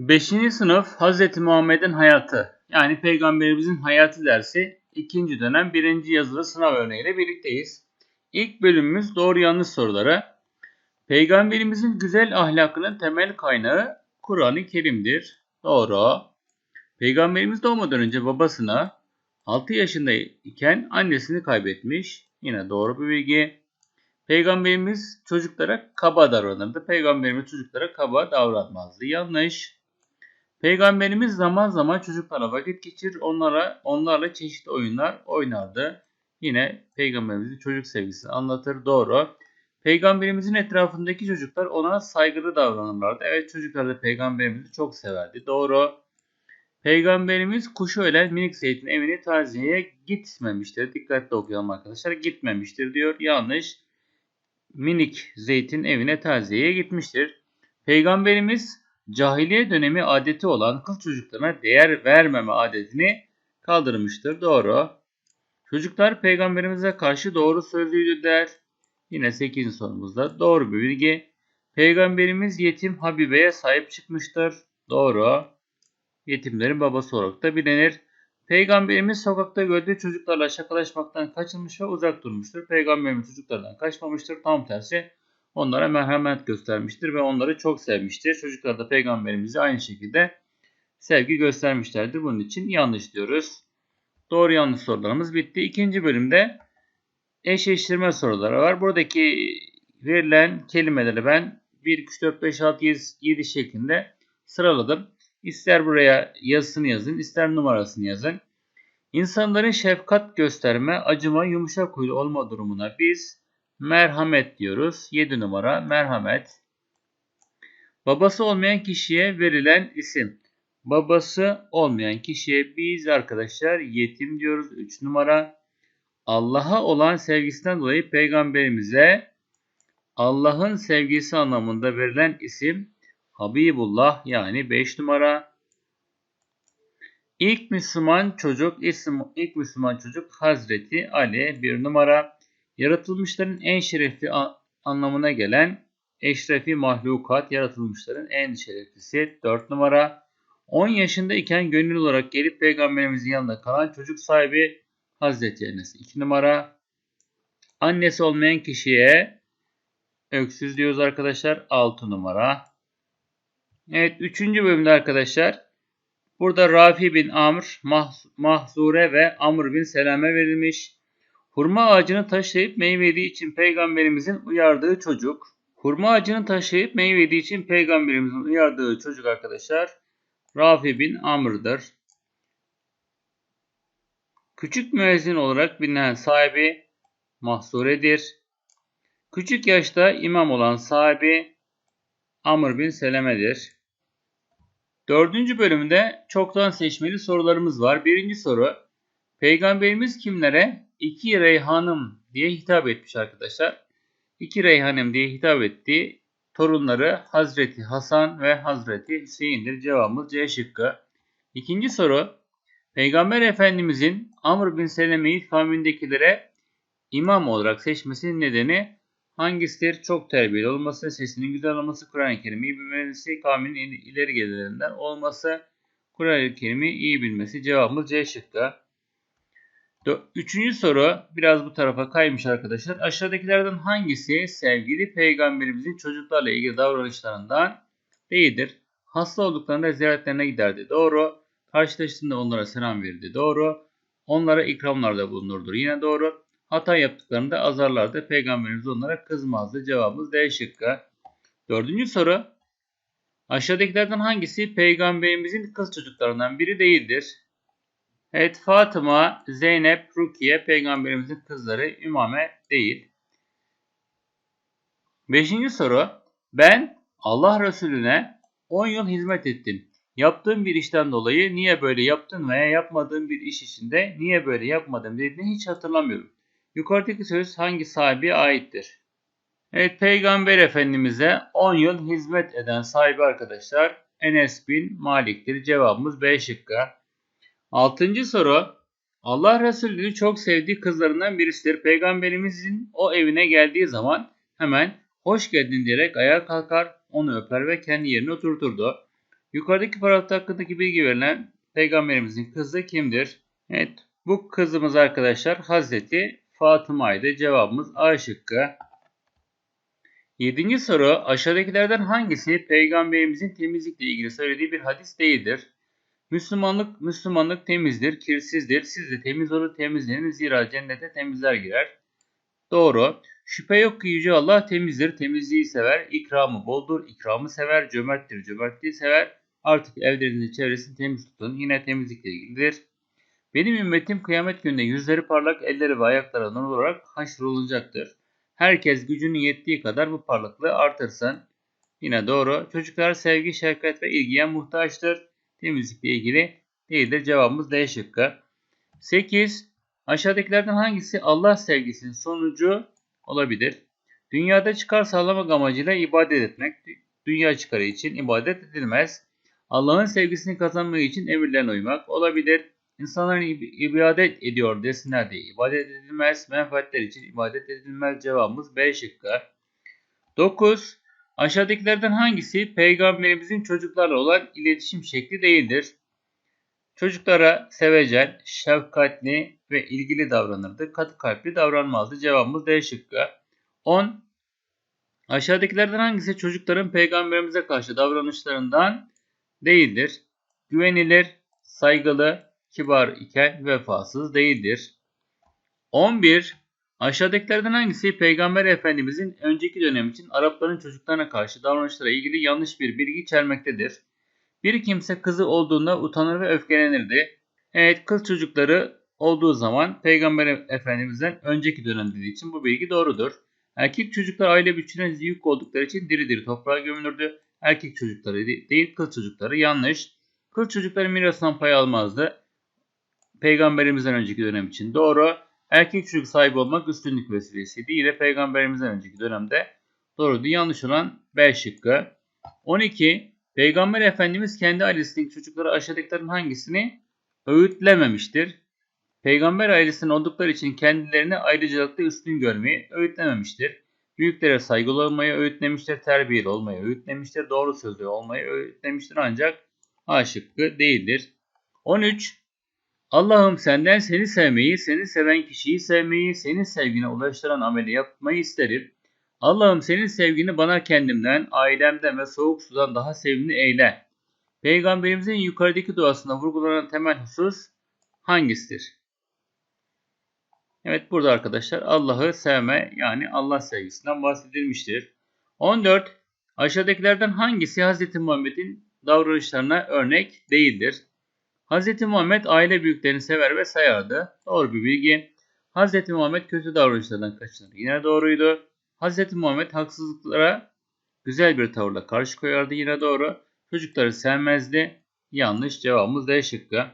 5. sınıf Hz. Muhammed'in hayatı yani Peygamberimizin hayatı dersi 2. dönem 1. yazılı sınav örneğiyle birlikteyiz. İlk bölümümüz doğru yanlış soruları. Peygamberimizin güzel ahlakının temel kaynağı Kur'an-ı Kerim'dir. Doğru. Peygamberimiz doğmadan önce babasını 6 yaşındayken annesini kaybetmiş. Yine doğru bir bilgi. Peygamberimiz çocuklara kaba davranırdı. Peygamberimiz çocuklara kaba davranmazdı. Yanlış. Peygamberimiz zaman zaman çocuklara vakit geçirir, onlara onlarla çeşitli oyunlar oynardı. Yine peygamberimizin çocuk sevgisi anlatır. Doğru. Peygamberimizin etrafındaki çocuklar ona saygılı davranırlardı. Evet çocuklar da peygamberimizi çok severdi. Doğru. Peygamberimiz kuşu ölen minik zeytin evini taziyeye gitmemiştir. Dikkatli okuyalım arkadaşlar. Gitmemiştir diyor. Yanlış. Minik zeytin evine taziyeye gitmiştir. Peygamberimiz cahiliye dönemi adeti olan kız çocuklarına değer vermeme adetini kaldırmıştır. Doğru. Çocuklar peygamberimize karşı doğru sözlüydü der. Yine 8. sorumuzda doğru bir bilgi. Peygamberimiz yetim Habibe'ye sahip çıkmıştır. Doğru. Yetimlerin babası olarak da bilinir. Peygamberimiz sokakta gördüğü çocuklarla şakalaşmaktan kaçınmış ve uzak durmuştur. Peygamberimiz çocuklardan kaçmamıştır. Tam tersi onlara merhamet göstermiştir ve onları çok sevmiştir. Çocuklar da peygamberimize aynı şekilde sevgi göstermişlerdir. Bunun için yanlış diyoruz. Doğru yanlış sorularımız bitti. İkinci bölümde eşleştirme soruları var. Buradaki verilen kelimeleri ben 1, 2, 3, 4, 5, 6, 7 şeklinde sıraladım. İster buraya yazısını yazın, ister numarasını yazın. İnsanların şefkat gösterme, acıma, yumuşak huylu olma durumuna biz merhamet diyoruz. 7 numara merhamet. Babası olmayan kişiye verilen isim. Babası olmayan kişiye biz arkadaşlar yetim diyoruz. 3 numara. Allah'a olan sevgisinden dolayı peygamberimize Allah'ın sevgisi anlamında verilen isim Habibullah yani 5 numara. İlk Müslüman çocuk isim ilk Müslüman çocuk Hazreti Ali 1 numara. Yaratılmışların en şerefli anlamına gelen eşrefi mahlukat yaratılmışların en şereflisi 4 numara. 10 yaşında iken gönül olarak gelip peygamberimizin yanında kalan çocuk sahibi Hazreti Enes 2 numara. Annesi olmayan kişiye öksüz diyoruz arkadaşlar 6 numara. Evet 3. bölümde arkadaşlar burada Rafi bin Amr, Mahzure ve Amr bin Selame verilmiş. Hurma ağacını taşıyıp meyve yediği için peygamberimizin uyardığı çocuk. Hurma ağacını taşıyıp meyve yediği için peygamberimizin uyardığı çocuk arkadaşlar Rafi bin Amr'dır. Küçük müezzin olarak bilinen sahibi Mahsure'dir. Küçük yaşta imam olan sahibi Amr bin Seleme'dir. Dördüncü bölümde çoktan seçmeli sorularımız var. Birinci soru. Peygamberimiz kimlere? İki reyhanım diye hitap etmiş arkadaşlar. İki reyhanım diye hitap etti. Torunları Hazreti Hasan ve Hazreti Hüseyin'dir. Cevabımız C şıkkı. İkinci soru. Peygamber Efendimizin Amr bin Seleme'yi kavmindekilere imam olarak seçmesinin nedeni hangisidir? Çok terbiyeli olması, sesinin güzel olması, Kur'an-ı Kerim'i iyi bilmesi, kavminin ileri gelirlerinden olması, Kur'an-ı Kerim'i iyi bilmesi. Cevabımız C şıkkı. Üçüncü soru biraz bu tarafa kaymış arkadaşlar. Aşağıdakilerden hangisi sevgili peygamberimizin çocuklarla ilgili davranışlarından değildir? Hasta olduklarında ziyaretlerine giderdi. Doğru. Karşılaştığında onlara selam verirdi. Doğru. Onlara ikramlarda bulunurdur. Yine doğru. Hata yaptıklarında azarlardı. Peygamberimiz onlara kızmazdı. Cevabımız D şıkkı. Dördüncü soru. Aşağıdakilerden hangisi peygamberimizin kız çocuklarından biri değildir? Evet Fatıma, Zeynep, Rukiye peygamberimizin kızları Ümame değil. Beşinci soru. Ben Allah Resulüne 10 yıl hizmet ettim. Yaptığım bir işten dolayı niye böyle yaptın veya yapmadığım bir iş içinde niye böyle yapmadım dediğini hiç hatırlamıyorum. Yukarıdaki söz hangi sahibi aittir? Evet Peygamber Efendimiz'e 10 yıl hizmet eden sahibi arkadaşlar Enes bin Malik'tir. Cevabımız B şıkkı. Altıncı soru. Allah Resulü'nü çok sevdiği kızlarından birisidir. Peygamberimizin o evine geldiği zaman hemen hoş geldin diyerek ayağa kalkar, onu öper ve kendi yerine oturturdu. Yukarıdaki paragrafta hakkındaki bilgi verilen peygamberimizin kızı kimdir? Evet bu kızımız arkadaşlar Hazreti Fatıma'ydı. Cevabımız A şıkkı. Yedinci soru aşağıdakilerden hangisi peygamberimizin temizlikle ilgili söylediği bir hadis değildir? Müslümanlık Müslümanlık temizdir, kirsizdir. Siz de temiz olur, temizlenin zira cennete temizler girer. Doğru. Şüphe yok ki Yüce Allah temizdir, temizliği sever, ikramı boldur, ikramı sever, cömerttir, cömertliği sever. Artık evlerinizin çevresini temiz tutun. Yine temizlikle ilgilidir. Benim ümmetim kıyamet gününde yüzleri parlak, elleri ve ayakları nur olarak haşrolunacaktır. Herkes gücünün yettiği kadar bu parlaklığı artırsın. Yine doğru. Çocuklar sevgi, şefkat ve ilgiye muhtaçtır. Temizlikle ilgili değildir. Cevabımız D şıkkı. 8. Aşağıdakilerden hangisi Allah sevgisinin sonucu olabilir? Dünyada çıkar sağlamak amacıyla ibadet etmek, dünya çıkarı için ibadet edilmez. Allah'ın sevgisini kazanmak için emirlerine uymak olabilir. İnsanların ibadet ediyor desinler diye ibadet edilmez. Menfaatler için ibadet edilmez. Cevabımız B şıkkı. 9. Aşağıdakilerden hangisi peygamberimizin çocuklarla olan iletişim şekli değildir? Çocuklara sevecen, şefkatli ve ilgili davranırdı. Katı kalpli davranmazdı. Cevabımız D şıkkı. 10. Aşağıdakilerden hangisi çocukların peygamberimize karşı davranışlarından değildir? Güvenilir, saygılı, kibar iken vefasız değildir. 11. Aşağıdakilerden hangisi Peygamber Efendimizin önceki dönem için Arapların çocuklarına karşı davranışlara ilgili yanlış bir bilgi içermektedir? Bir kimse kızı olduğunda utanır ve öfkelenirdi. Evet kız çocukları olduğu zaman Peygamber Efendimiz'den önceki dönem dediği için bu bilgi doğrudur. Erkek çocuklar aile bütçüne yük oldukları için diri diri toprağa gömülürdü. Erkek çocukları değil kız çocukları yanlış. Kız çocukları mirastan pay almazdı. Peygamberimizden önceki dönem için doğru. Erkek çocuk sahibi olmak üstünlük vesilesiydi. Yine peygamberimizden önceki dönemde doğruydu. Yanlış olan B şıkkı. 12. Peygamber Efendimiz kendi ailesindeki çocuklara aşağıdakilerin hangisini öğütlememiştir? Peygamber ailesinin oldukları için kendilerini ayrıcalıklı üstün görmeyi öğütlememiştir. Büyüklere saygılı olmayı öğütlemiştir, terbiyeli olmayı öğütlemiştir, doğru sözlü olmayı öğütlemiştir ancak A şıkkı değildir. 13. Allah'ım senden seni sevmeyi, seni seven kişiyi sevmeyi, senin sevgine ulaştıran ameli yapmayı isterim. Allah'ım senin sevgini bana kendimden, ailemden ve soğuk sudan daha sevimli eyle. Peygamberimizin yukarıdaki duasında vurgulanan temel husus hangisidir? Evet burada arkadaşlar Allah'ı sevme yani Allah sevgisinden bahsedilmiştir. 14. Aşağıdakilerden hangisi Hz. Muhammed'in davranışlarına örnek değildir? Hz. Muhammed aile büyüklerini sever ve sayardı. Doğru bir bilgi. Hz. Muhammed kötü davranışlardan kaçınır. Yine doğruydu. Hz. Muhammed haksızlıklara güzel bir tavırla karşı koyardı. Yine doğru. Çocukları sevmezdi. Yanlış cevabımız D şıkkı.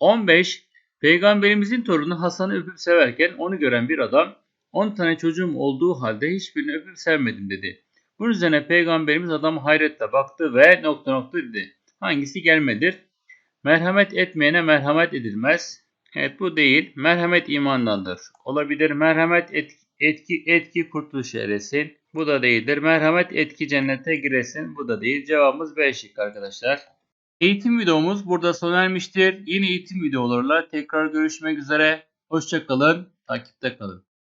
15. Peygamberimizin torunu Hasan'ı öpüp severken onu gören bir adam 10 tane çocuğum olduğu halde hiçbirini öpüp sevmedim dedi. Bunun üzerine peygamberimiz adamı hayretle baktı ve nokta nokta dedi. Hangisi gelmedir? Merhamet etmeyene merhamet edilmez. Evet bu değil. Merhamet imandandır. Olabilir. Merhamet etki, etki, etki kurtuluş eresin. Bu da değildir. Merhamet etki cennete giresin. Bu da değil. Cevabımız B şık arkadaşlar. Eğitim videomuz burada sona ermiştir. Yeni eğitim videolarıyla tekrar görüşmek üzere. Hoşçakalın. Takipte kalın.